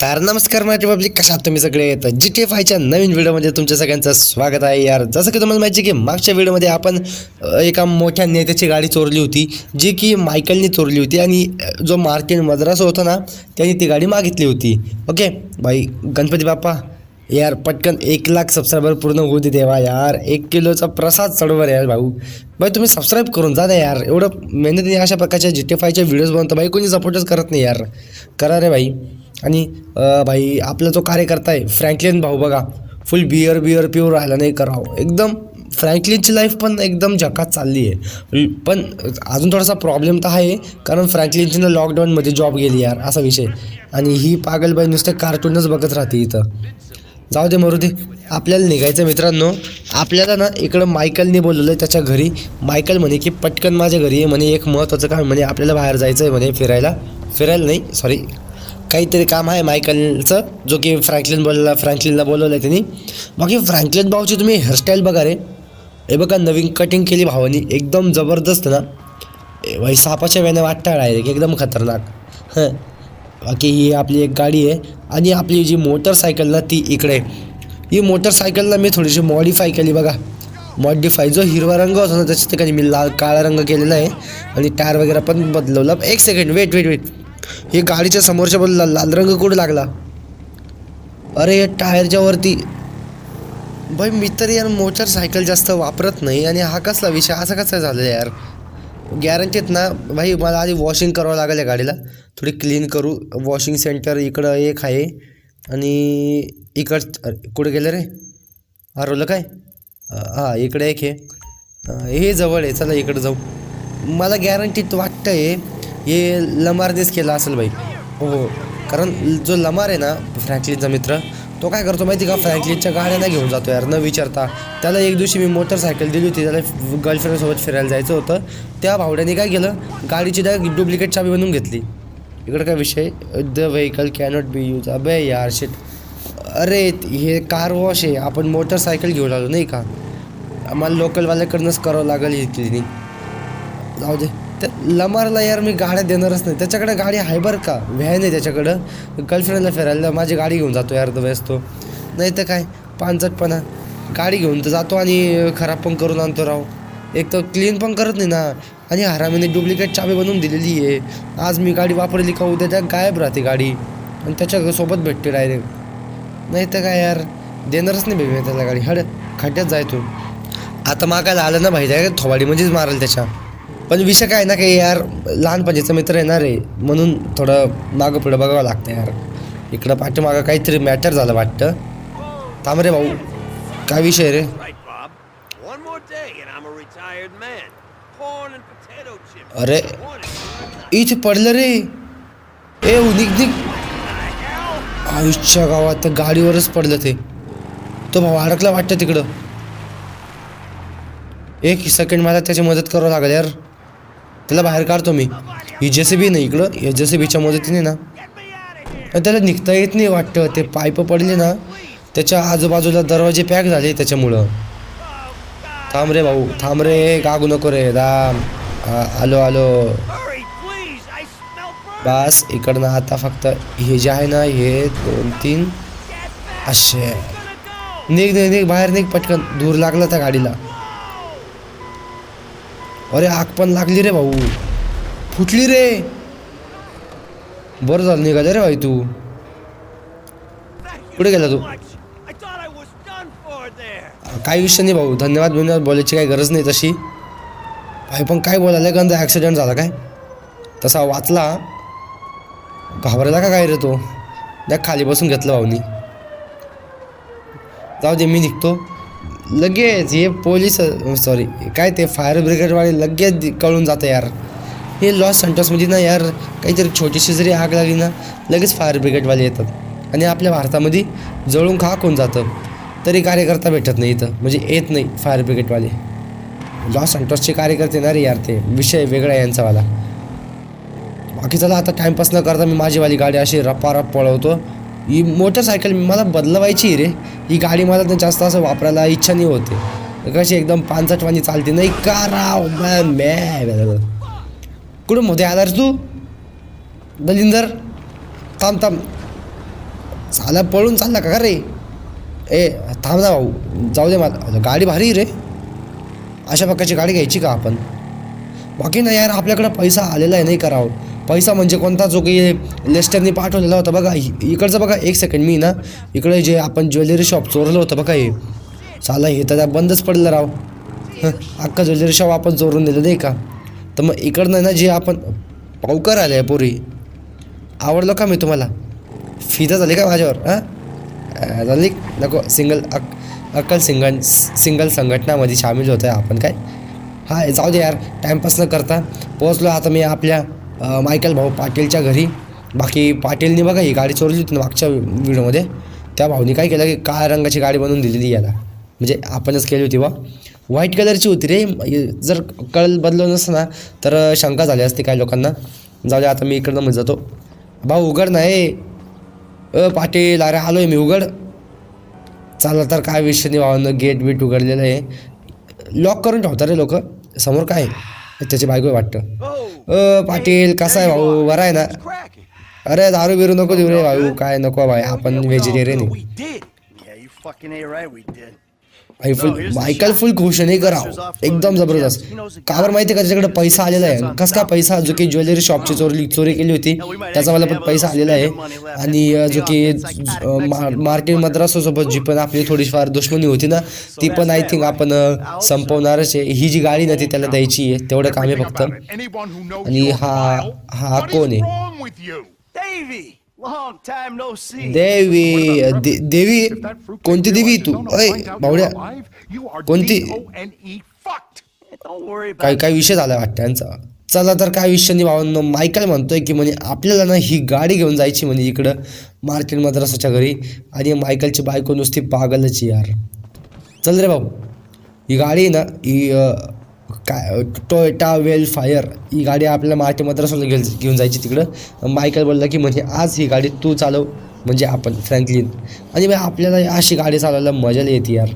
तर नमस्कार माझे पब्लिक कशा आहात तुम्ही सगळे? येतं जी टी एफ आयच्या नवीन व्हिडिओमध्ये तुमच्या सगळ्यांचं स्वागत आहे यार. जसं की तुम्हाला माहिती आहे की मागच्या व्हिडिओमध्ये आपण एका मोठ्या नेत्याची गाडी चोरली होती जी की मायकलने चोरली होती आणि जो मार्टिन मद्रास होता ना त्यांनी ती गाडी मागितली होती. ओके? बाई गणपती बाप्पा यार पटकन एक लाख सबस्क्रायबर पूर्ण होऊ दे देवा यार. एक किलोचा प्रसाद चढवर यार भाऊ. बाई तुम्ही सबस्क्राईब करून जा ना यार. एवढं मेहनतीने अशा प्रकारच्या जी टी एफ आयच्या व्हिडिओज बनवतो बाई कोणी सपोर्टच करत नाही यार. करा रे भाई आणि भाई आपला जो कार्यकर्ता आहे फ्रँकलिन भाऊ बघा फुल बियर बिअर प्युअर राहिला नाही करावं. एकदम फ्रँकलिनची लाईफ पण एकदम जकात चालली आहे. पण अजून थोडासा प्रॉब्लेम तर आहे कारण फ्रँकलिनची ना लॉकडाऊनमध्ये जॉब गेली यार असा विषय आणि ही पागलबाई नुसते कार्टूनच बघत राहते इथं. जाऊ दे मरू दे. आपल्याला निघायचं मित्रांनो. आपल्याला ना इकडं मायकलने बोलवलं त्याच्या घरी. मायकल म्हणे की पटकन माझ्या घरी आहे म्हणे एक महत्त्वाचं काम म्हणे आपल्याला बाहेर जायचं आहे म्हणे फिरायला. फिरायला नाही सॉरी काहीतरी काम आहे मायकलचं जो की फ्रँकलिन बोलला फ्रँकलिनला बोलवलं आहे त्यांनी. बाकी फ्रँकलिन भाऊची तुम्ही हेअरस्टाईल बघा रे. हे बघा नवीन कटिंग केली भावानी. एकदम जबरदस्त ना. ए, भाई सापाच्या वेळेने वाटता डायरेक्ट एकदम खतरनाक. हं. बाकी ही आपली एक गाडी आहे. आणि आपली जी मोटरसायकल ना ती इकडे ही मोटरसायकलला मी थोडीशी मॉडिफाय केली बघा. मॉडिफाय जो हिरवा रंग होता ना त्याच्या ठिकाणी मी लाल काळा रंग केलेला आहे. आणि टायर वगैरे पण बदलवला. एक सेकंड वेट वेट वेट हे गाडीच्या समोरच्या बाजूला लाल रंग कुठे लागला? अरे या टायरच्या वरती. भाई मी तर यार मोटरसायकल जास्त वापरत नाही आणि हा कसला विषय? असा कसा झाला यार? गॅरंटीत ना? भाई मला आधी वॉशिंग करावं लागेल या गाडीला. थोडी क्लीन करू. वॉशिंग सेंटर इकडं एक आहे. आणि इकडं कुठे गेलं रे? हरवलं काय? हां इकडे एक आहे. हे जवळ आहे. चला इकडं जाऊ. मला गॅरंटीत वाटतं आहे हे लमारनेच केला असेल भाई हो हो. कारण जो लमार आहे ना फ्रँकलिनचा मित्र तो काय करतो माहिती का? फ्रँकलिनच्या गाड्या घेऊन जातो यार न विचारता. त्याला एक दिवशी मी मोटरसायकल दिली होती त्याला गर्लफ्रेंडसोबत फिरायला जायचं होतं. त्या भावड्याने काय केलं? गाडीची त्या डुप्लिकेट चाबी बनवून घेतली. इकडं काय विषय? The vehicle cannot be use. अबे यार शिट अरे हे कार वॉश आहे आपण मोटरसायकल घेऊन आलो नाही का? आम्हाला लोकलवाल्याकडनंच करावं लागेल ही क्लिनिक जाऊ दे. लमारला यार मी गाड्या देणारच नाही. त्याच्याकडे गाडी आहे बरं का? व्हॅन आहे त्याच्याकडं. गर्लफ्रेंडला फिरायला माझी गाडी घेऊन जातो यार वेळेस तो नाही तर काय? पानचटपणा. गाडी घेऊन तर जातो आणि खराब पण करून आणतो राव. एक तर क्लीन पण करत नाही ना. आणि हरामीने डुप्लिकेट चाबी बनवून दिलेली आहे. आज मी गाडी वापरली का उद्या त्या गायब राहते गाडी. आणि त्याच्यासोबत भेटते डायरेक्ट नाही तर काय यार? देणारच नाही भेट त्याला गाडी. हड खड्ड्यात जाय तू. आता मागायला आलं ना भाई त्या म्हणजेच मारेल त्याच्या. पण विषय काय ना की यार लहानपणीचा मित्र येणार आहे म्हणून थोडं मागं पुढं बघावं लागतं यार. इकडं पाठीमागं काहीतरी मॅटर झालं वाटतं. थांब रे भाऊ काय विषय रे. अरे इथे पडलं रे. ए निघ निघ. आयुष्या गावात गाडीवरच पडलं ते. तो भाऊ अडकला वाटतं तिकडं. एक सेकंड मला त्याची मदत करावं लागेल यार. त्याला बाहेर काढतो मी. ही जेसीबी नाही इकडं? या जेसीबीच्या मदतीने ना. पण त्याला निघता येत नाही वाटतं. ते पाईप पडले ना त्याच्या आजूबाजूला दरवाजे पॅक झाले त्याच्यामुळं. थांब रे भाऊ थांब रे गागू नको रे. राम. आलो आलो. बस इकडनं आता फक्त हे जे आहे ना हे दोन तीन. असे निघ निघ निघ बाहेर निघ पटकन. दूर लागला त्या गाडीला. अरे आग पण लागली रे भाऊ. फुटली रे. बरं झालं निघालं रे भाई तू. कुठे गेला तू? काही विषय नाही भाऊ. धन्यवाद धन्यवाद बोलायची काही गरज नाही तशी. भाई पण काय बोलायला गंध ॲक्सिडेंट झाला काय? तसा वाचला. घाबरायला का काय रे तो? त्या खाली बसून घेतलं भाऊनी. जाऊ दे मी निघतो. लगेच हे पोलीस सॉरी काय ते फायर ब्रिगेडवाले लगेच कळून जातं यार. हे लॉस सेंटर्समध्ये ना यार काहीतरी छोटीशी जरी आग लागली ना लगेच फायर ब्रिगेडवाले येतात. आणि आपल्या भारतामध्ये जळून खाक होऊन जातं. तरी कार्यकर्ता भेटत नाही इथं. म्हणजे येत नाही फायर ब्रिगेडवाले लॉस सेंटर्सचे कार्यकर्ते ना रे यार ते. विषय वेगळा यांचावाला. बाकी चला आता टाईमपास न करता मी माझीवाली गाडी अशी रपारप पळवतो. ही मोटरसायकल मला बदलवायची रे. ही गाडी मला तर जास्त असं वापरायला इच्छा नाही होते. कशी एकदम पानसटवाणी चालते नाही का राव मॅ कुठं मध्ये आला रे तू? दलिंदर? थांब थांब. चाला पळून चालला का रे? ए थांब ना भाऊ. जाऊ दे मला. गाडी भारी रे. अशा प्रकारची गाडी घ्यायची का आपण? बाकी ना यार आपल्याकडं पैसा आलेला आहे नाही करावं पैसा म्हणजे कोणता जो काही लेस्टरनी पाठवलेला होता. बघा इकडचं बघा एक सेकंड मी ना इकडे जे आपण ज्वेलरी शॉप चोरलं होतं बघा हे. चाला हे तर बंदच पडलं राव. हां अख्खा ज्वेलरी शॉप आपण चोरून दिलं दे का? तर मग इकडनं ना जे आपण पावकर आले आहे पोरी. आवडलं का मी तुम्हाला? फिदा झाली का माझ्यावर? हां? झाली? नको सिंगल अक अक्कल सिंगल सिंगल संघटनामध्ये सामील होतो आहे आपण काय? हां जाऊ दे यार टाईमपास न करता पोहोचलो आता मी आपल्या मायकल भाऊ पाटीलच्या घरी. बाकी पाटीलनी बघा ही गाडी चोरली होती ना मागच्या व्हिडिओमध्ये. त्या भाऊनी काय केलं की काळ्या रंगाची गाडी बनवून दिलेली याला. म्हणजे आपणच केली होती बा. व्हाईट कलरची होती रे. जर कळ बदललं नसतं ना तर शंका झाली असती काही लोकांना. जाऊ दे आता मी इकडनं म्हणजे जातो. भाऊ उघड नाही अ पाटील अरे आहे मी उघड. चला तर काय विषय नाही भावानं गेट बीट उघडलेलं आहे. लॉक करून ठेवता रे लोक. समोर काय त्याची बायको आहे वाटतं. अ पाटील कसा आहे भाऊ बरा आहे ना. अरे दारू बिरू नको देऊ रे भाऊ काय नको भाई आपण व्हेजिटेरियन भाई फुल मायकल फुल खुश नाही कराव एकदम जबरदस्त। का बरं माहिती आहे का त्याच्याकडे पैसा आलेला आहे? कस का पैसा? जो की ज्वेलरी शॉपची चोरली चोरी केली होती त्याचा मला पण पैसा आलेला आहे. आणि जो की अ, मा- मार्टिन मद्रासोसोबत जी पण आपली थोडीफार दुश्मनी होती ना ती पण आय थिंक आपण संपवणारच आहे. ही जी गाडी ना ती त्याला द्यायची आहे. तेवढं काम आहे फक्त. आणि हा- हा कोण आहे? देवी दे- देवी कोणती देवी तू अय भावड्या कोणती? It. काही विषय झाला वाटतं यांचा. चला तर काय विषय नाही भावांनो मायकल म्हणतोय की म्हणे आपल्याला ना ही गाडी घेऊन जायची म्हणे इकडं मार्टिन मद्रासाच्या घरी. आणि मायकलची बायको नुसती पागलच यार. चल रे भाऊ ही गाडी आहे ना ही काय टोयटा वेल फायर ही गाडी आपल्या मार्टिन मद्रासला घेऊन घेऊन जायची तिकडं. मायकल बोलला की म्हणजे आज ही गाडी तू चालव म्हणजे आपण फ्रँकलिन आणि मग आपल्याला अशी गाडी चालवायला मजा येते यार.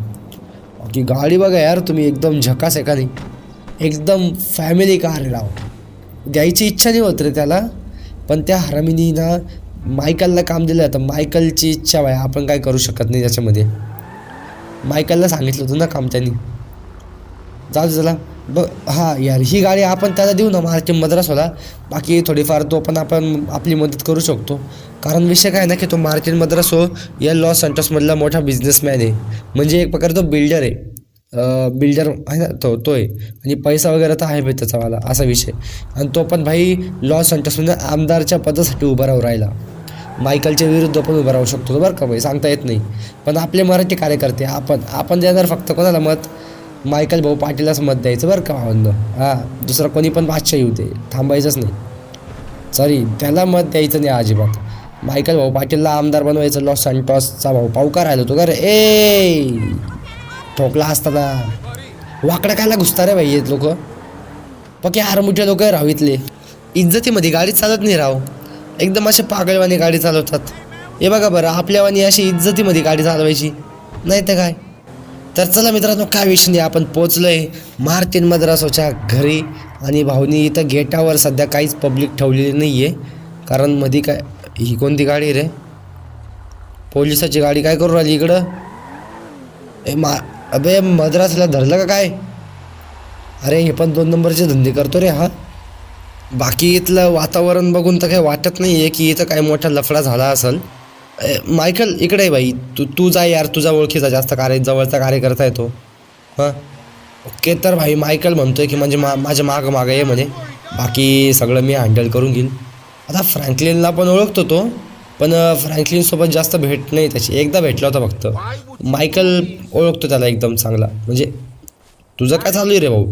की गाडी बघा यार तुम्ही एकदम झकास आहे का नाही एकदम फॅमिली कार राव. द्यायची इच्छा नाही होत रे त्याला पण त्या हरामीनी ना मायकलला काम दिलं तर मायकलची इच्छा आहे आपण काय करू शकत नाही त्याच्यामध्ये. मायकलला सांगितलं होतं ना काम त्यांनी. जाऊ चला ब हां यार ही गाडी आपण त्याला देऊ ना मार्टिन मद्रासवाला बाकी थोडीफार तो पण आपण आपली मदत करू शकतो. कारण विषय काय ना की तो मार्टिन मद्रासो हो, या लॉस सेंटर्समधला मोठा बिझनेसमॅन आहे. म्हणजे एक प्रकारे तो बिल्डर आहे. बिल्डर आहे ना तो तो आहे. आणि पैसा वगैरे तर आहे भाई त्याचावाला असा विषय. आणि तो पण भाई लॉस सेंटर्समध्ये आमदारच्या पदासाठी उभा राहू राहिला. मायकलच्या विरुद्ध पण उभा राहू शकतो बरं का भाई सांगता येत नाही. पण आपले मराठी कार्यकर्ते आपण आपण देणार फक्त कोणाला मत? मायकल भाऊ पाटीलच मत द्यायचं बरं का भावांनो हां दुसरा कोणी पण बादशाह येऊ दे थांबायचंच नाही. सॉरी त्याला मत द्यायचं नाही अजिबात. मायकल भाऊ पाटीलला आमदार बनवायचं लॉस सॅन्टॉसचा भाऊ पावकार राहिलो तो का रे. ए! ठोकला असताना. वाकडं कायला घुसता रे भाई लोक? पक्के आरमुठे लोक राव इथले. इज्जतीमध्ये गाडी चालत नाही राव. एकदम असे पागलवानी गाडी चालवतात. हे बघा बरं आपल्यावानी अशी इज्जतीमध्ये गाडी चालवायची. नाही तर काय? तर चला मित्रांनो काय विषय नाही आपण पोचलो आहे मार्तिन मद्रासोच्या घरी. आणि भाऊनी इथं गेटावर सध्या काहीच पब्लिक ठेवलेली नाही आहे कारण मध्ये काय ही कोणती गाडी रे? पोलिसाची गाडी काय करू राहिली इकडं? ए मा अबे मद्रासला धरलं का काय? अरे हे पण दोन नंबरचे धंदे करतो रे हा. बाकी इथलं वातावरण बघून तर काही वाटत नाही आहे की इथं काय मोठा लफडा झाला असेल. मायकल इकडे आहे भाई तू तू जा यार तुझा ओळखीचा जास्त कार्य जवळचा कार्यकर्ता येतो हां? ओके तर भाई मायकल म्हणतोय की म्हणजे मा माझ्या मागं मागं आहे म्हणे. बाकी सगळं मी हँडल करून घेईल. आता फ्रँकलिनला पण ओळखतो तो पण फ्रँकलिनसोबत जास्त भेट नाही त्याची. एकदा भेटला होता फक्त. मायकल ओळखतो त्याला एकदम चांगला. म्हणजे तुझं काय चालू आहे रे भाऊ?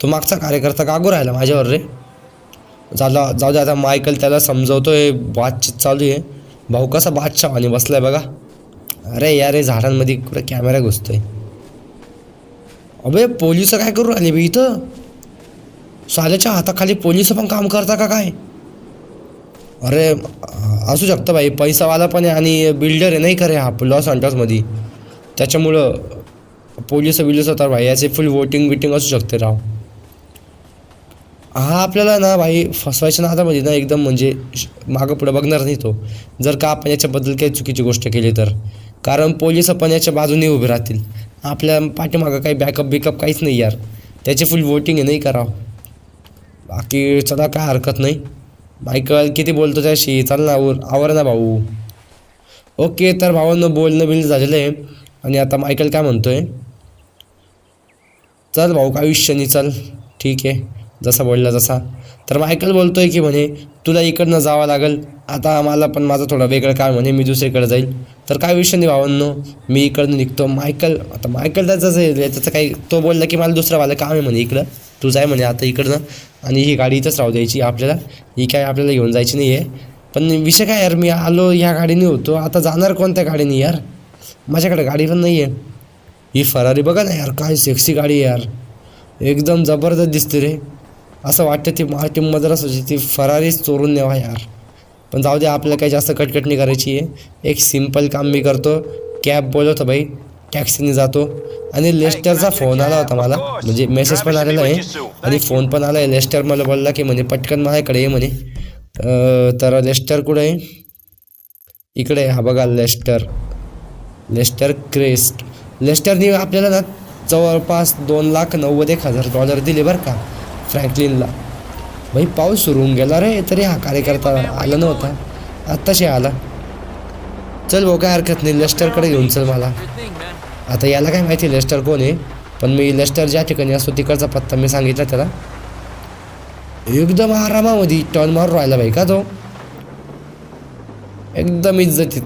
तो मागचा कार्यकर्ता कागू राहिला माझ्यावर रे? झाला जाऊ दे आता मायकल त्याला समजवतोय बातचीत चालू आहे. भाऊ कसा बादशाह आणि बसलाय बघा. अरे या रे झाडांमध्ये कुठं कॅमेरा घुसतोय. अबे पोलीस काय करू राहिले बी इथं? साल्याच्या हाताखाली पोलीस पण काम करता का काय? अरे असू शकतं भाई पैसावाला पण आहे आणि बिल्डर आहे नाही खरे हा लॉस अँटॉसमध्ये त्याच्यामुळं पोलीस बिलिस होतात भाई याचे फुल वोटिंग बिटिंग असू शकते राव. हा आपल्याला ना भाई फसवायच्या नादामध्ये ना एकदम म्हणजे मागं पुढं बघणार नाही तो. जर का आपण याच्याबद्दल काही चुकीची गोष्ट केली तर. कारण पोलीस पण याच्या बाजूने उभे राहतील. आपल्या पाठीमागं काही बॅकअप बिकअप काहीच नाही यार. त्याची फुल वोटिंग आहे नाही करावं बाकी चला काय हरकत नाही. मायकल किती बोलतो त्याशी? चल ना आवर आवर ना भाऊ. ओके तर भावांनो बोलणं बिल झालेलं आहे. आणि आता मायकल काय म्हणतोय? चल भाऊ काय विषय नाही चल. ठीक आहे. जसा बोलला तसा. तर मायकल बोलतोय की म्हणे तुला इकडनं जावं लागेल. आता मला पण माझं थोडं वेगळं काय म्हणे मी दुसरीकडे जाईल तर काय विषय नाही भावांनो मी इकडनं निघतो. मायकल आता मायकल त्याचं आहे त्याचं काही तो बोलला की मला दुसरं वाला काम आहे म्हणे इकडं. तू जाय म्हणे आता इकडनं. आणि ही गाडी इथंच राहू द्यायची आपल्याला. ही काय आपल्याला घेऊन जायची नाही आहे पण विषय काय यार मी आलो ह्या गाडीने होतो. आता जाणार कोणत्या गाडीने यार? माझ्याकडे गाडी पण नाही आहे ही फरारी बघा ना यार काय सेक्सी गाडी आहे यार. एकदम जबरदस्त दिसते रे. असं वाटतं ती मार्टी मद्रास होती ती फरारीच चोरून नेवा यार. पण जाऊ दे आपल्याला काही जास्त कटकट नाही करायची आहे. एक सिंपल काम मी करतो. कॅब बोलवतो बाई टॅक्सीने जातो. आणि लेस्टरचा फोन आला होता मला. म्हणजे मेसेज पण आलेला आहे. आणि फोन पण आला आहे लेस्टर मला बोलला की म्हणे पटकन माझ्याकडे ये म्हणे. तर लेस्टर कुठं आहे? इकडे हा बघा लेस्टर. Lester crest. लेस्टरनी आपल्याला ना जवळपास दोन लाख नव्वद एक हजार डॉलर दिले बरं का. फ्रँकलिनला. भाई पाऊस सुरू होऊन गेला रे तरी हा कार्यकर्ता आला नव्हता. आत्ताशी आला. चल भाऊ काय हरकत नाही. लेस्टरकडे घेऊन चल मला. आता याला काय माहिती लेस्टर कोण आहे? पण मी लेस्टर ज्या ठिकाणी असतो तिकडचा पत्ता मी सांगितला त्याला. एकदम आरामामध्ये टर्न मारून राहिला भाई का तो? एकदम इज्जतीत.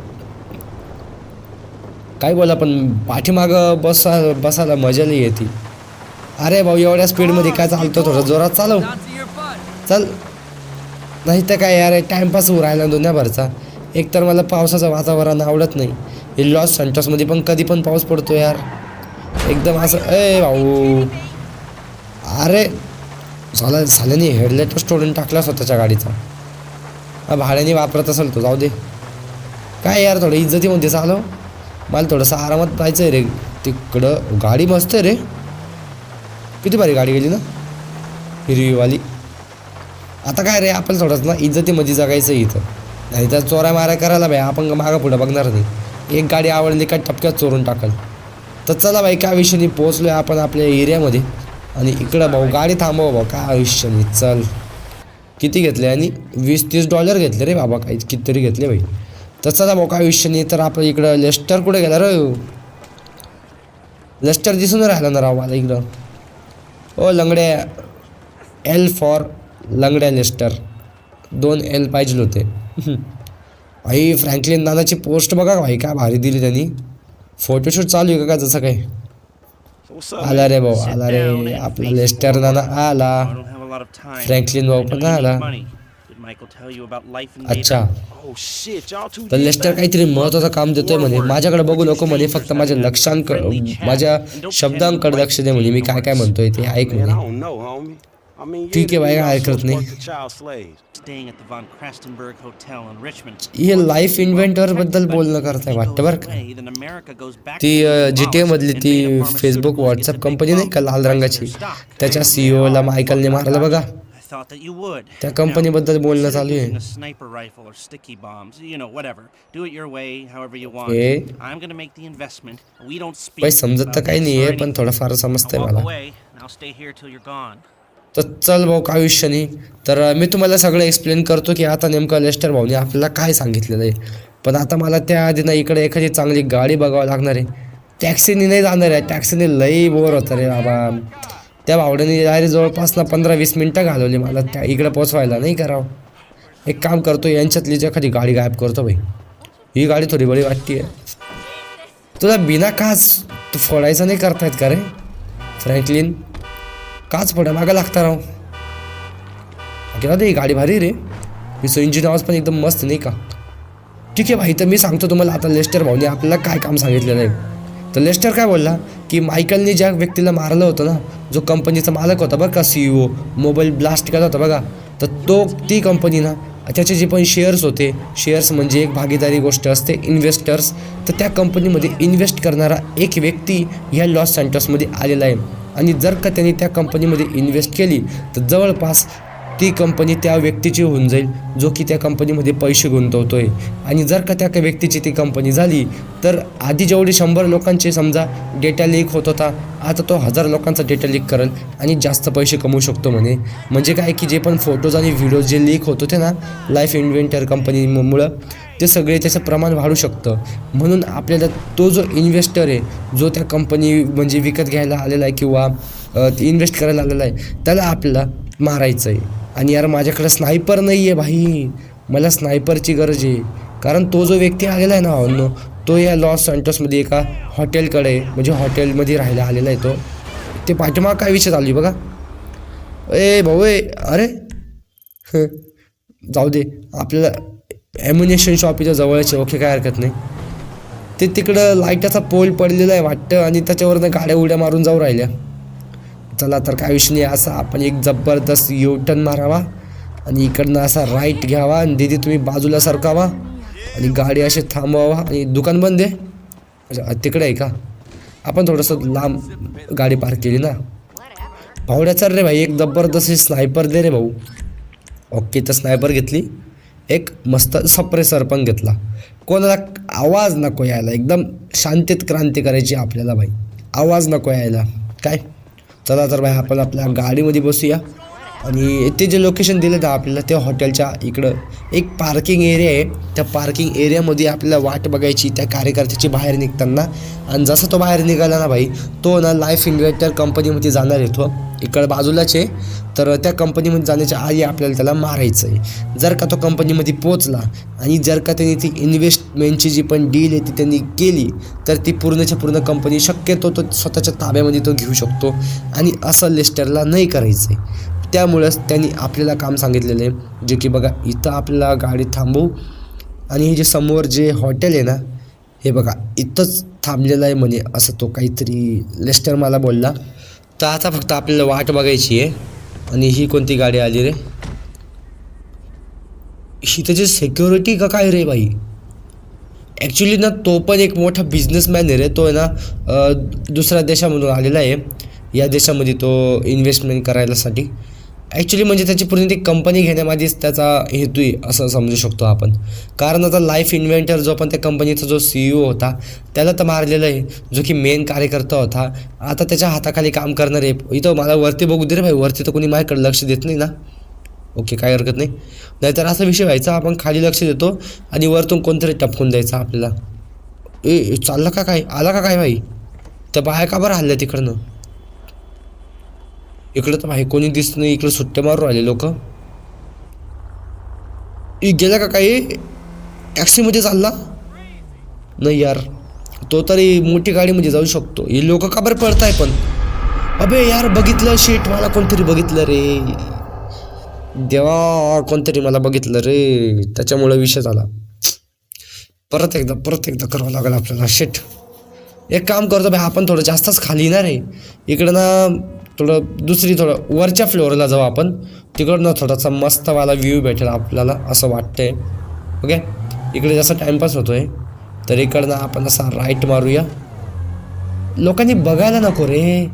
काय बोला पण पाठीमागं बसा बसायला मजा नाही येते अरे भाऊ एवढ्या स्पीडमध्ये काय चालतो थोडं जोरात चालव. चल. नाही तर काय यार टाइमपास होऊ राहिला दुनियाभरचा. एकतर मला पावसाचं वातावरण आवडत नाही. हे लॉस सेंटर्समध्ये पण कधी पण पाऊस पडतो यार. एकदम असं ए भाऊ. अरे झाला झाल्याने हेडलाईट स्टोडून टाकला स्वतःच्या गाडीचा. भाड्याने वापरत असेल तो जाऊ दे. काय यार थोडं इज्जतीमध्ये चालव. मला थोडंसं आरामात जायचं आहे रे. तिकडं गाडी मस्त आहे रे. किती भारी गाडी गेली ना? हिरवीवाली आता काय रे आपण थोडंसं ना इज्जतीमध्ये जगायचं आहे इथं. नाही तर चोऱ्या मारा करायला बाई आपण मागं पुढं बघणार नाही. एक गाडी आवडली का टपक्यात चोरून टाकल. तर चला बाई काय विषय नाही पोहोचलो आहे आपण आपल्या एरियामध्ये. आणि इकडं भाऊ गाडी थांबव भाऊ काय आयुष्य नाही चल. किती घेतले आणि वीस तीस डॉलर घेतले रे बाबा काही कितीतरी घेतले बाई. तर चला भाऊ काय आयुष्याने नाही तर आपलं इकडं लेस्टर कुठे गेला रे? लेस्टर दिसून राहिला ना राव मला इकडं. ओ लंगड्या एल फॉर लंगड्या लेस्टर दोन एल पाहिजे होते. भाई फ्रँकलिन नानाची पोस्ट बघा भाई काय भारी दिली त्यांनी. फोटोशूट चालू आहे का जसं काय up? आला रे भाऊ आला रे. आपला लेस्टर नाना. आला. फ्रँकलिन भाऊ पण आला. अच्छा. Oh तर लेस्टर? काहीतरी महत्वाचं काम देतोय म्हणे. माझ्याकडे बघू नको म्हणे फक्त माझ्या लक्षांक माझ्या शब्दांकडे लक्ष दे म्हणे. मी काय काय म्हणतोय ते ऐक म्हणे. ठीक आहे भाई, हरकत नाही. हे लाईफ इन्व्हेंटरबद्दल बोलणं करताय वाटतं बरं का? ती जी टी एमधली ती फेसबुक व्हॉट्सअप कंपनी नाही का? लाल रंगाची. त्याच्या E सीईओला मायकलने मारलं बघा. thought that you would. त्या कंपनीबद्दल बोलणं चालू आहे. Sniper rifle or sticky bombs, you know, whatever. Do it your way, however you want. I'm going to make the investment. We don't speak. भाई समजत तर काही नाही आहे पण थोडंफार समजते मला. Now stay here till you're gone. तर चल भाऊ काय विषय नाही तर मी तुम्हाला सगळं एक्सप्लेन करतो की आता नेमकं लेस्टर भाऊने आपल्याला काय सांगितलेलं आहे पण आता मला त्या आधी ना इकडे एखादी चांगली गाडी बघावी लागणार आहे टॅक्सीनी नाही जाणार आहे टॅक्सीने लई बोर होतं रे बाबा त्या भावड्याने डायरेक्ट जवळपास ना पंधरा वीस मिनटं घालवली मला. त्या इकडे पोचवायला नाही करावं एक काम करतो यांच्यातलीच एखादी गाडी गायब करतो भाई ही गाडी थोडी बळी वाटते तुला बिना काच तू फोडायचं नाही करतायत का रे? फ्रँकलिन काच फोडा मागं लागता राव. की ही गाडी भारी रे. हिचं इंजिन आवाज पण एकदम मस्त नाही का? ठीक आहे भाई तर मी सांगतो तुम्हाला आता लेस्टर भाऊने आपल्याला काय काम सांगितलेलं आहे. तर लेस्टर काय बोलला? की मायकलने ज्या व्यक्तीला मारलं होतं ना जो कंपनीचा मालक होता बरं का सी ओ मोबाईल ब्लास्ट केला होता बघा तर तो ती कंपनी ना त्याचे जे पण शेअर्स होते शेअर्स म्हणजे एक भागीदारी गोष्ट असते इन्व्हेस्टर्स तर त्या कंपनीमध्ये इन्व्हेस्ट करणारा एक व्यक्ती ह्या लॉस सेंटर्समध्ये आलेला आहे. आणि जर का त्यांनी त्या कंपनीमध्ये इन्व्हेस्ट केली तर जवळपास ती कंपनी त्या व्यक्तीची होऊन जाईल जो की त्या कंपनीमध्ये पैसे गुंतवतो आहे आणि जर का त्या व्यक्तीची ती कंपनी झाली तर आधी जेवढे शंभर लोकांचे समजा डेटा लीक होत होता आता तो हजार लोकांचा डेटा लीक करेल आणि जास्त पैसे कमवू शकतो म्हणे. म्हणजे काय की जे पण फोटोज आणि व्हिडिओज जे लीक होत होते ना लाईफ इन्व्हेंटर कंपनीमुळं ते सगळे त्याचं प्रमाण वाढू शकतं. म्हणून आपल्याला तो जो इन्व्हेस्टर आहे जो त्या कंपनी म्हणजे विकत घ्यायला आलेला आहे किंवा इन्व्हेस्ट करायला आलेला आहे त्याला आपल्याला मारायचं आहे आणि यार माझ्याकडे स्नायपर नाही आहे भाई. मला स्नायपरची गरज आहे. कारण तो जो व्यक्ती आलेला आहे ना अन्न तो या लॉस सँटोसमध्ये एका हॉटेलकडे म्हणजे हॉटेलमध्ये राहायला आलेला आहे तो. ते पाठीमाग काय विषय चालू आहे बघा. ए भाऊ ए अरे. जाऊ दे. आपल्याला ॲम्युनेशन शॉप इथं जवळच ओके काय हरकत नाही. ते तिकडं लाईटाचा पोल पडलेला आहे वाटतं आणि त्याच्यावरनं गाड्या उड्या मारून जाऊ राहिल्या. चला तर काय विषय नाही असा आपण एक जबरदस्त युटर्न मारावा आणि इकडनं असा राईट घ्यावा आणि दिदी तुम्ही बाजूला सरकावा आणि गाडी अशी थांबवावा आणि दुकान बंद आहे. तिकडे आहे का? आपण थोडंसं लांब गाडी पार्क केली ना. भावड्या चल रे भाई एक जबरदस्त स्नायपर दे रे भाऊ. ओके तर स्नायपर घेतली. एक मस्त सप्रेसर पण घेतला. कोणाला आवाज नको यायला एकदम शांतीत क्रांती करायची आपल्याला भाई. आवाज नको यायला. काय? चला तर भाई आपण आपल्या गाडीमध्ये बसूया. आणि ते जे लोकेशन दिलं तर आपल्याला त्या हॉटेलच्या इकडं. एक पार्किंग एरिया आहे. त्या पार्किंग एरियामध्ये आपल्याला वाट बघायची त्या कार्यकर्त्याची बाहेर निघताना. आणि जसा तो बाहेर निघाला ना भाई तो ना लाईफ इन्व्हेटर कंपनीमध्ये जाणार आहे तो. इकडं बाजूलाच आहे. तर त्या कंपनीमध्ये जाण्याच्या आधी आपल्याला त्याला मारायचं आहे. जर का तो कंपनीमध्ये पोचला आणि जर का त्यांनी ती इन्व्हेस्टमेंटची जी पण डील आहे ती त्यांनी केली तर ती पूर्णच्या पूर्ण कंपनी शक्यतो तो स्वतःच्या ताब्यामध्ये तो घेऊ शकतो आणि असं लेस्टरला नाही करायचं आहे. त्यामुळंच त्यांनी आपल्याला काम सांगितलेलं आहे जे की बघा इथं आपल्याला गाडी थांबवू आणि हे जे समोर जे हॉटेल आहे ना हे बघा इथंच थांबलेलं आहे म्हणे असं तो काहीतरी लेस्टर मला बोलला. तर आता फक्त आपल्याला वाट बघायची आहे. आणि ही कोणती गाडी आली रे? ही त्याची सिक्युरिटी का काय रे बाई? ॲक्च्युली ना तो पण एक मोठा बिझनेसमॅन आहे रे. तो आहे ना दुसऱ्या देशामधून आलेला आहे. या देशामध्ये तो इन्व्हेस्टमेंट करायलासाठी ॲक्च्युली म्हणजे त्याची पूर्ण ती कंपनी घेण्यामागेच त्याचा हेतू आहे असं समजू शकतो आपण. कारण आता लाईफ इन्व्हेंटर जो पण त्या कंपनीचा जो सी ई होता त्याला तर मारलेलं आहे. जो की मेन कार्यकर्ता होता आता त्याच्या हाताखाली काम करणार आहे इथं मला वरती बघू दे रे भाई वरती तर कोणी माझ्याकडे लक्ष देत नाही ना. ओके काय हरकत नाही. नाहीतर असा विषय व्हायचा आपण खाली लक्ष देतो आणि वरतून कोणतरी टपकून द्यायचा आपल्याला. ए ए, चालला का काय? आला का काय भाई? त्या बाया का बरं हल्ल्या तिकडनं? इकडं तर भाई कोणी दिसत नाही इकडं सुट्टे मारून आले लोक. गेला का काही? टॅक्सीमध्ये चालला? नाही यार. तो तरी मोठी गाडीमध्ये जाऊ शकतो. हे लोक का बरं पळताय पण? अबे यार बघितलं शेट मला कोणतरी बघितलं रे. देवा कोणतरी मला बघितलं रे. त्याच्यामुळं विषय झाला. परत एकदा परत एकदा करावं लागेल आपल्याला. शेट एक काम करतो भाई आपण थोडं जास्तच खाली येणार आहे. इकडं ना थोडं दुसरी थोडं वरच्या फ्लोअरला जाऊ आपण. तिकडनं थोडासा मस्तवाला व्ह्यू भेटेल आपल्याला असं वाटतंय. ओके इकडे जसा टाईमपास होतो आहे तर इकडनं आपण असा राईट मारूया. लोकांनी बघायला नको रे.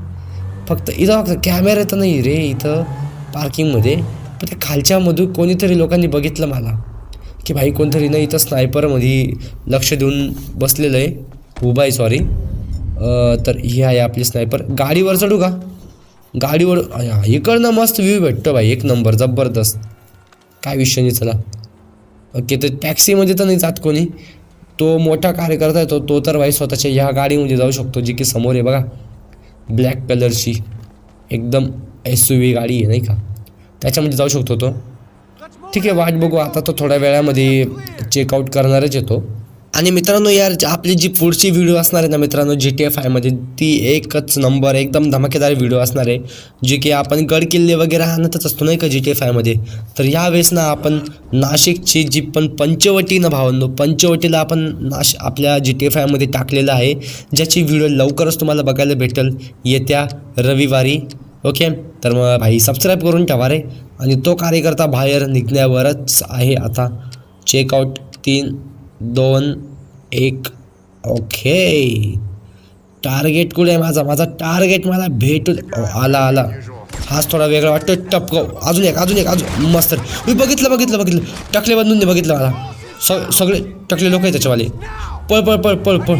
फक्त इथं फक्त कॅमेरा तर नाही रे इथं पार्किंगमध्ये पण त्या खालच्यामधून कोणीतरी लोकांनी बघितलं मला. की भाई कोणतरी ना इथं स्नायपरमध्ये लक्ष देऊन बसलेलं आहे. उभा आहे सॉरी तर ही आहे आपली स्नायपर गाडीवर चढू का? गाडीवर इकडनं मस्त व्ह्यू भेटतो भाई एक नंबर जबरदस्त. काय विषय नाही चला. ओके तर टॅक्सीमध्ये तर नाही जात कोणी. तो मोठा कार्यकर्ता येतो तो तो तर भाई स्वतःच्या ह्या गाडीमध्ये जाऊ शकतो जी की समोर आहे बघा. ब्लॅक कलरची एकदम एस यू व्ही गाडी आहे नाही का? त्याच्यामध्ये जाऊ शकतो तो. ठीक आहे वाट बघू. आता तो थोड्या वेळामध्ये चेकआउट करणारच येतो आणि मित्रांनो यार जी- आपली जी पुढची व्हिडिओ असणार आहे ना मित्रांनो जी टी एफ आयमध्ये ती एकच नंबर एकदम धमाकेदार व्हिडिओ असणार आहे जी की आपण गड किल्ले वगैरे आणतच असतो नाही का जी टी एफ आयमध्ये तर यावेळेस ना आपण नाशिकची जी पण पंचवटी ना भावांनो पंचवटीला आपण नाश आपल्या जी टी एफ आयमध्ये टाकलेलं आहे ज्याची व्हिडिओ लवकरच तुम्हाला बघायला भेटेल येत्या रविवारी. ओके तर मग भाई सबस्क्राईब करून ठेवा रे. आणि तो कार्यकर्ता बाहेर निघण्यावरच आहे आता. चेकआउट तीन दोन एक. ओके टार्गेट कुठे आहे माझा? माझा टार्गेट मला भेटू आला आला. हाच थोडा वेगळा वाटतो टपकव अजून एक अजून एक अजून. मस्त. मी बघितलं बघितलं बघितलं. टकले बंधून दे बघितलं मला. स सगळे टकले लोक आहेत त्याच्यावाले. पळ पळ पळ पळ पळ.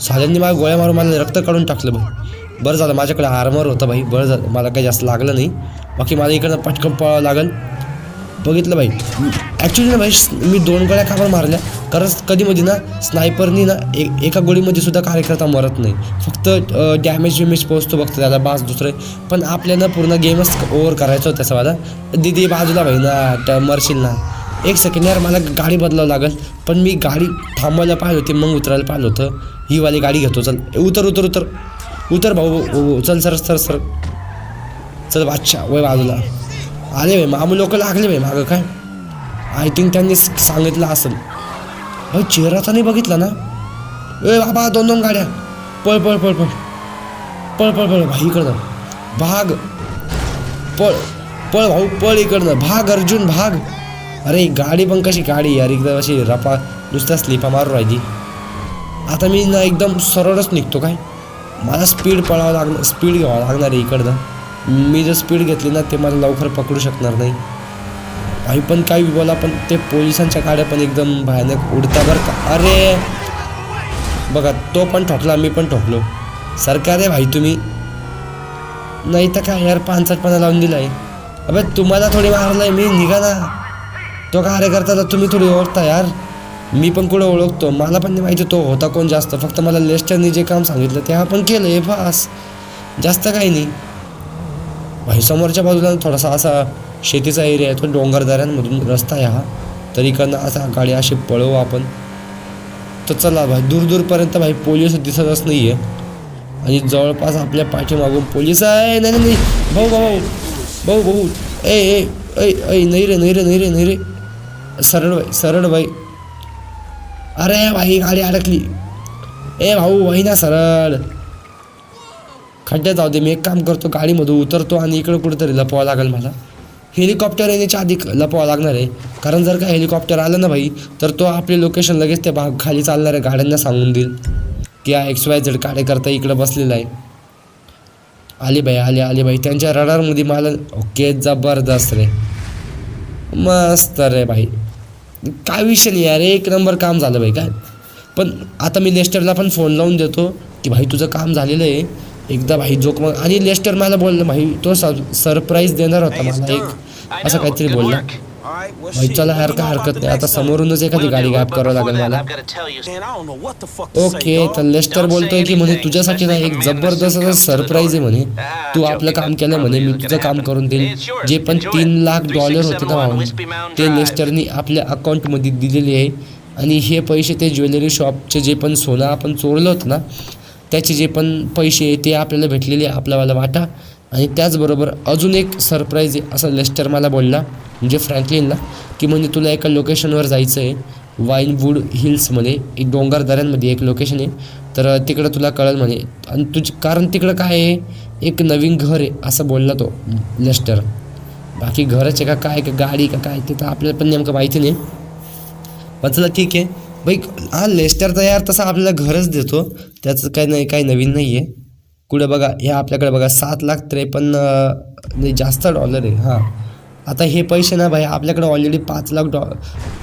साल्यांनी मला गोळ्या मारून मला रक्त काढून टाकलं भाई. बरं झालं माझ्याकडे आर्मर होतं भाई. बरं झालं. मला काही जास्त लागलं नाही. बाकी मला इकडनं पटकन पळावं लागेल. बघितलं भाई ॲक्च्युली ना भाई मी दोन गोळ्या का मारल्या. कारण कधीमध्ये ना स्नायपरनी ना एक एका गोळीमध्ये सुद्धा कार्यकर्ता मरत नाही. फक्त डॅमेज विमेज पोहोचतो बघतो त्याला बास दुसरे. पण आपल्याला पूर्ण गेमच ओव्हर करायचं होतं त्याचा मला दिदी बाजूला भाई ना त्या मरशील ना. एक सेकंड यार मला गाडी बदलावं लागेल. पण मी गाडी थांबवायला पाहिजे होती मग उतरायला पाहिलं होतं. ही वाली गाडी घेतो चल. उतर उतर उतर. उतर भाऊ भाऊ, चल सर सर सर. चल बादशा वय बाजूला. आले भाई मामू लोक लागले भाई मागं काय? आय थिंक त्यांनी सांगितलं असेल. भाई चेहरा तर नाही बघितला ना? ए बाबा दोन दोन गाड्या. पळ पळ पळ पळ. पळ पळ पळ भाई इकडनं भाग. पळ पळ भाऊ पळ इकडनं भाग अर्जुन भाग. अरे गाडी पण कशी गाडी यार एकदम अशी रपा नुसत्या स्लिपा मारू राहिली. आता मी ना एकदम सरळच निघतो काय? मला स्पीड पळावं लागणार स्पीड घ्यावं लागणार आहे इकडनं मी जर स्पीड घेतली ना ते मला लवकर पकडू शकणार नाही. काही पण काही बोला पण ते पोलिसांच्या गाड्या पण एकदम भयानक उडता बरं का. अरे! बघा तो पण ठोकला मी पण ठोकलो. सरकार आहे भाई तुम्ही. नाही तर काय यार पानसटपणा लावून दिला आहे अबे तुम्हाला थोडी मारलंय मी निघा ना. तो कार्यकर्ता तुम्ही थोडी ओळखता यार. मी पण कुठं ओळखतो? मला पण नाही माहिती तो होता कोण जास्त. फक्त मला लेस्टरनी जे काम सांगितलं ते आपण केलं हे फास जास्त काही नाही. भाई समोरच्या बाजूला थोडासा असा शेतीचा एरिया आहे तो डोंगरदऱ्यांमधून रस्ता आहे हा. तर इकडनं असा गाडी अशी पळवू आपण. तर चला भाई दूर दूरपर्यंत भाई पोलीस दिसतच नाही आहे आणि जवळपास आपल्या पाठीमागून पोलीस आहे. नाही नाही नाही. भाऊ भाऊ भाऊ. भाऊ ए ए ऐ नाही रे नाही रे नाही रे नाही रे. सरळ भाई सरळ भाई. अरे भाई गाडी अडकली. ए भाऊ वही ना सरळ. खड्ड्यात जाऊ दे मी एक काम करतो गाडीमधून उतरतो आणि इकडं कुठेतरी लपवावं लागेल मला. हेलिकॉप्टर येण्याच्या आधी लपवावं लागणार आहे. कारण जर का हेलिकॉप्टर आलं ना भाई तर तो आपले लोकेशन लगेच त्या भाग खाली चालणाऱ्या गाड्यांना सांगून देईल. की हा एक्स वाय झेड कार्यकर्ता इकडं बसलेला आहे. आली बाई आली आली बाई. त्यांच्या रडारमध्ये मला ओके जबरदस्त रे. मस्त रे भाई. काय विषय नाही यार एक नंबर काम झालं भाई काय. पण आता मी लेस्टरला पण फोन लावून देतो की भाई तुझं काम झालेलं आहे. एकदा भाई जोक मग आणि लेस्टर मला बोललं भाई तो सरप्राईज देणार होता मला एक. असं काहीतरी बोलला. भाई चला यार हरकत नाही. आता. समोरूनच एखादी गाडी गायब करावं लागेल मला. ओके. तर लेस्टर बोलतोय की म्हणे तुझ्यासाठी ना एक जबरदस्त असं सरप्राईज आहे म्हणे. तू आपलं काम केलं म्हणे मी तुझं काम करून देईन. जे पण तीन लाख डॉलर होते ना भाऊ ते लेस्टरनी आपल्या अकाउंटमध्ये दिलेले आहे. आणि हे पैसे ते ज्वेलरी शॉपचे जे पण सोनं आपण चोरलं होतं ना त्याचे जे पण पैसे आहे ते आपल्याला भेटलेले आहे, आपल्यावाला वाटा. आणि त्याचबरोबर अजून एक सरप्राईज आहे असं लेस्टर मला बोलला म्हणजे फ्रँकलिनला की म्हणजे तुला एका लोकेशनवर जायचं आहे वाईनवूड हिल्समध्ये एक डोंगरदऱ्यांमध्ये एक लोकेशन आहे. तर तिकडं तुला कळेल म्हणे. आणि तुझी कारण तिकडं काय आहे? एक नवीन घर आहे असं बोलला तो लेस्टर बाकी घरच आहे का काय का गाडी का काय ते तर आपल्याला पण नेमकं माहिती नाही. पण चला ठीक आहे. बाई हा लेस्टर तर यार तसं आपल्याला घरच देतो. त्याचं काही नाही काही नवीन नाही आहे कुठे बघा ह्या आपल्याकडे बघा सात लाख त्रेपन्न नाही जास्त डॉलर आहे. हां. आता हे पैसे ना भाई आपल्याकडे ऑलरेडी पाच लाख डॉ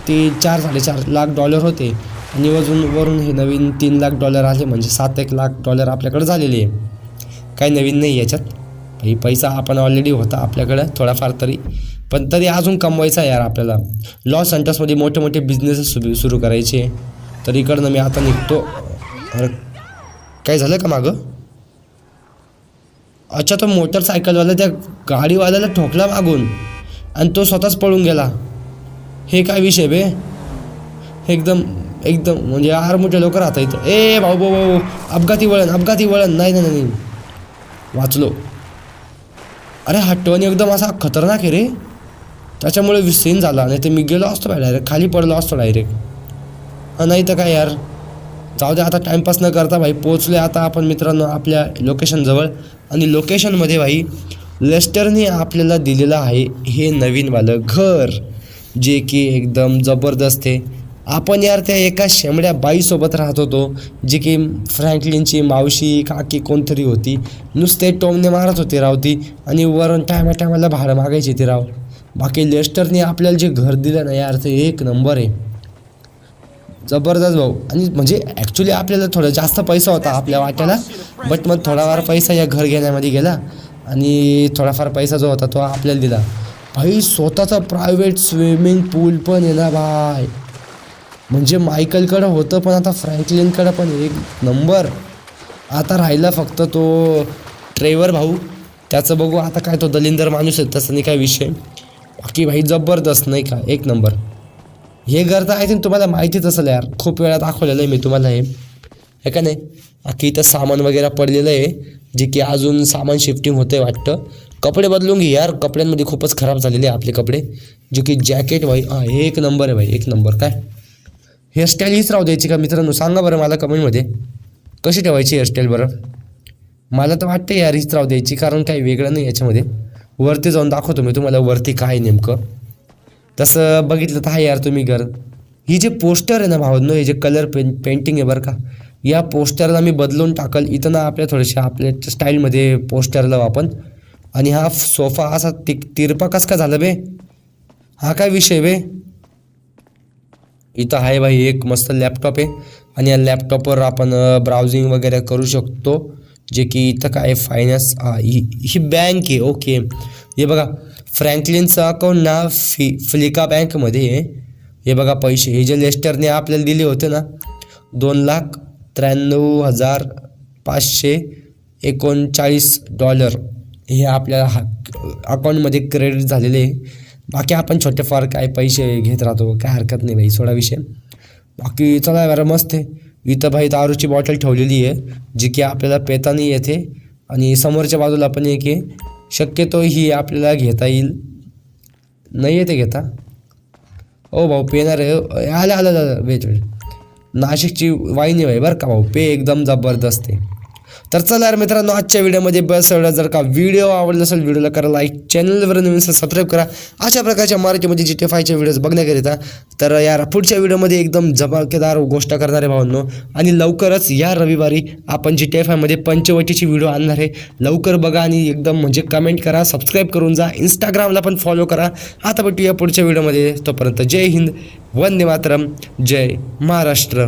ते चार साडेचार लाख डॉलर होते. आणि वजून वरून हे नवीन तीन लाख डॉलर आले म्हणजे सात एक लाख डॉलर आपल्याकडे झालेले आहे. काही नवीन नाही याच्यात. भाई पैसा आपण ऑलरेडी होता आपल्याकडं थोडाफार तरी. पण तरी अजून कमवायचा आहे यार आपल्याला. लॉस सेंटर्समध्ये मोठे मोठे बिझनेसेस सुरू सुरू करायचे. तर इकडनं मी आता निघतो. अरे काय झालं का मागं? अच्छा तो मोटरसायकलवाला त्या गाडीवाल्याला ठोकला मागून. आणि तो स्वतःच पळून गेला. हे काय विषय बे? एकदम एकदम म्हणजे आर मोठे लोक राहता इथं. ए भाऊ भाऊ भाऊ अपघाती वळण अपघाती वळण. नाही नाही नाही वाचलो. अरे हा टर्न एकदम असा खतरनाक आहे रे. त्याच्यामुळे विसीन झाला. नाही तर मी गेलो असतो डायरेक्ट खाली पडलो असतो डायरेक्ट नाही तर काय यार. जाऊ दे आता टाईमपास न करता भाई पोचले आता आपण मित्रांनो आपल्या लोकेशनजवळ आणि लोकेशनमध्ये भाई लेस्टरने आपल्याला दिलेलं आहे हे नवीनवालं घर. जे की एकदम जबरदस्त आहे. आपण यार त्या एका शेमड्या बाईसोबत राहत होतो जी की फ्रँकलिनची मावशी काकी कोणतरी होती. नुसते टोमने मारत होते राव ती आणि वरून टायमा टायमाला भाडं मागायची ती राव. बाकी लेस्टरने आपल्याला जे घर दिलं ना यार ते एक नंबर आहे. जबरदस्त भाऊ. आणि म्हणजे ॲक्च्युली आपल्याला थोडा जास्त पैसा होता आपल्या वाट्याला बट मग थोडाफार पैसा या घर घेण्यामध्ये गेला आणि थोडाफार पैसा जो होता तो आपल्याला दिला. भाई स्वतःचा प्रायव्हेट स्विमिंग पूल पण आहे ना भाई. म्हणजे मायकलकडं होतं पण आता फ्रँकलिनकडं पण एक नंबर. आता राहिला फक्त तो ट्रेवर भाऊ. त्याचं बघू आता काय तो दलिंदर माणूस आहे तसं नाही काय विषय. बाकी भाई जबरदस्त नाही का? एक नंबर. हे घर तर आय थिंक तुम्हाला माहितीच असेल यार. खूप वेळा दाखवलेलं आहे मी तुम्हाला हे. आहे का नाही? बाकी इथं सामान वगैरे पडलेलं आहे. जे की अजून सामान शिफ्टिंग होतं वाटतं. कपडे बदलून घे यार. कपड्यांमध्ये खूपच खराब झालेले आहे आपले कपडे. जे की जॅकेट भाई. हां हे एक नंबर आहे भाई. एक नंबर. काय? हेअरस्टाईल हीच राहू द्यायची का मित्रांनो? सांगा बरं मला कमेंटमध्ये. कशी ठेवायची हेअरस्टाईल बरं? मला तर वाटतं यार हीच राहू द्यायची. कारण काही वेगळं नाही याच्यामध्ये. वरती जाऊन दाखवतो मी तुम्हाला वरती काय नेमकं. तसं बघितलं तर आहे यार तुम्ही घर. ही जे पोस्टर आहे ना भावांनो हे जे कलर पें पेंटिंग आहे बरं का या पोस्टरला मी बदलून टाकल. इथं ना आपल्या थोडेसे आपल्या स्टाईलमध्ये पोस्टर लावू आपण. आणि हा सोफा असा ति तिरपा कस का झाला बे? हा काय विषय बे? इथं आहे भाई एक मस्त लॅपटॉप आहे. आणि या लॅपटॉपवर आपण ब्राउझिंग वगैरे करू शकतो. जे की इथं काय फायनान्स ही ही बँक आहे ओके हे बघा फ्रँकलिनचं अकाउंट ना फि फ्लिका बँकमध्ये आहे. हे बघा पैसे हे जे लेस्टरने आपल्याला दिले होते ना दोन लाख त्र्याण्णव हजार पाचशे एकोणचाळीस डॉलर हे आपल्याला हा अकाउंटमध्ये क्रेडिट झालेले आहे. बाकी आपण छोटेफार काय पैसे घेत राहतो काय हरकत नाही भाई सोडा विषय. बाकी चला बरं मस्त आहे. इथं भाई दारूची बॉटल ठेवलेली आहे जी की आपल्याला पेताना येते. आणि समोरच्या बाजूला पण एक आहे. शक्यतो ही आपल्याला घेता येईल. नाही येते घेता. ओ भाऊ पेणार आहे. आलं आलं आलं वेट वेट. नाशिकची वाईन आहे बरं का भाऊ? पे एकदम जबरदस्त आहे. तर चला यार मित्रांनो आजच्या व्हिडिओमध्ये बस जर का व्हिडिओ आवडला असेल व्हिडिओला करा लाईक चॅनलवर नवीन असेल सबस्क्राईब करा. अशा प्रकारच्या मराठीमध्ये जी टी फायच्या व्हिडिओज बघण्याकरिता तर यार पुढच्या व्हिडिओमध्ये एकदम जबाबदार गोष्ट करणारे भावांनो आणि लवकरच या रविवारी आपण जी टी फायमध्ये आयमध्ये पंचवटीची व्हिडिओ आणणार आहे. लवकर बघा आणि एकदम म्हणजे कमेंट करा सबस्क्राईब करून जा. इंस्टाग्रामला पण फॉलो करा. आता भेटूया पुढच्या व्हिडिओमध्ये. तोपर्यंत जय हिंद वंदे मातरम जय महाराष्ट्र.